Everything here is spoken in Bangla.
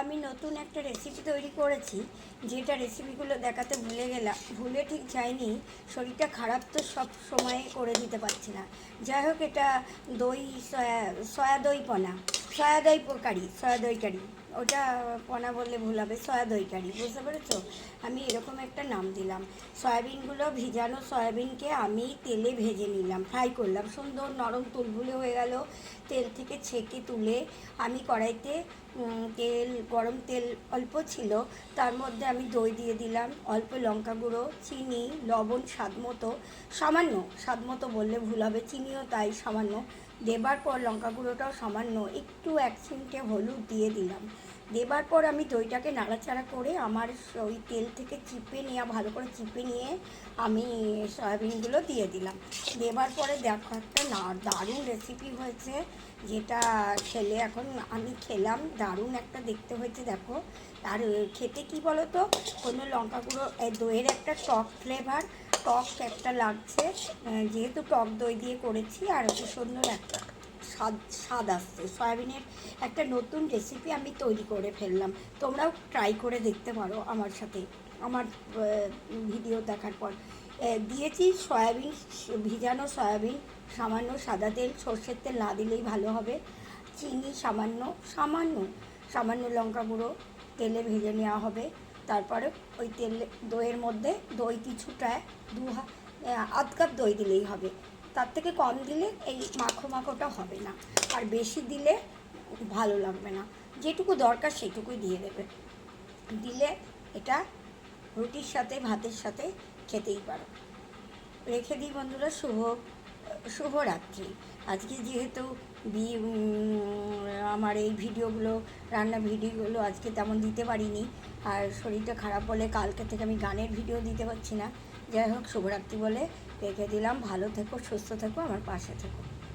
আমি নতুন একটা রেসিপি তৈরি করেছি, যেটা রেসিপিগুলো দেখাতে ভুলে গেলাম ভুলে ঠিক যায়নি শরীরটা খারাপ তো সব সময় করে দিতে পারছি না। যাই হোক, এটা দই, সয়া সয়া দই পনা সয়া দই কারি সয়া দই কারি ওটা পনা বললে ভুল হবে সয়া দই কারি বুঝতে পেরেছ? আমি এরকম একটা নাম দিলাম। সয়াবিনগুলো ভিজানো সয়াবিনকে আমি তেলে ভেজে নিলাম, ফ্রাই করলাম। সুন্দর নরম তুলবুলে হয়ে গেল, তেল থেকে ছেঁকে তুলে আমি কড়াইতে তেল, গরম তেল অল্প ছিল, তার মধ্যে আমি দই দিয়ে দিলাম, অল্প লঙ্কা গুঁড়ো, চিনি, লবণ, স্বাদ মতো। সামান্য, স্বাদ মতো বললে ভুল হবে, চিনিও তাই সামান্য। দেবার পর লঙ্কা গুঁড়োটাও সামান্য একটু এক চিমটে হলুদ দিয়ে দিলাম। দেবার পর আমি দইটাকে নাড়াচাড়া করে আমার ওই তেল থেকে চিপে নেওয়া ভালো করে চিপে নিয়ে আমি সয়াবিনগুলো দিয়ে দিলাম। দেবার পরে দেখো একটা না, দারুণ রেসিপি হয়েছে, যেটা খেলে এখন আমি খেলাম। দারুণ একটা দেখতে হয়েছে, দেখো। আর খেতে কি বলো তো কোনো লঙ্কা গুঁড়ো দইয়ের একটা টক ফ্লেভার টক একটা লাগছে যেহেতু টক দই দিয়ে করেছি আর কি সুন্দর একটা স্বাদ স্বাদ আসছে। সয়াবিনের একটা নতুন রেসিপি আমি তৈরি করে ফেললাম। তোমরাও ট্রাই করে দেখতে পারো আমার সাথে। আমার ভিডিও দেখার পর। দিয়েছি সয়াবিন, ভিজানো সয়াবিন, সামান্য সাদা তেল, সর্ষের তেল না দিলেই ভালো হবে। চিনি সামান্য সামান্য সামান্য লঙ্কা গুঁড়ো তেলে ভেজে নেওয়া হবে। তারপরে ওই তেল, দইয়ের মধ্যে দই কিছুটা, দু আধ কাপ দই দিলেই হবে। তার থেকে কম দিলে এই মাখো মাখোটা হবে না। আর বেশি দিলে ভালো লাগবে না। যেটুকু দরকার সেটুকুই দিয়ে দেবে। দিলে এটা রুটির সাথে, ভাতের সাথে খেতেই পারো। রেখে দিই বন্ধুরা, শুভ শুভরাত্রি। আজকে যেহেতু বি আমার এই ভিডিওগুলো রান্না ভিডিওগুলো আজকে তেমন দিতে পারিনি। আর শরীরটা খারাপ বলে কালকে থেকে আমি গানের ভিডিও দিতে পারছি না। যাই হোক, শুভরাত্রি বলে রেখে দিলাম। ভালো থেকো, সুস্থ থেকো, আমার পাশে থেকো।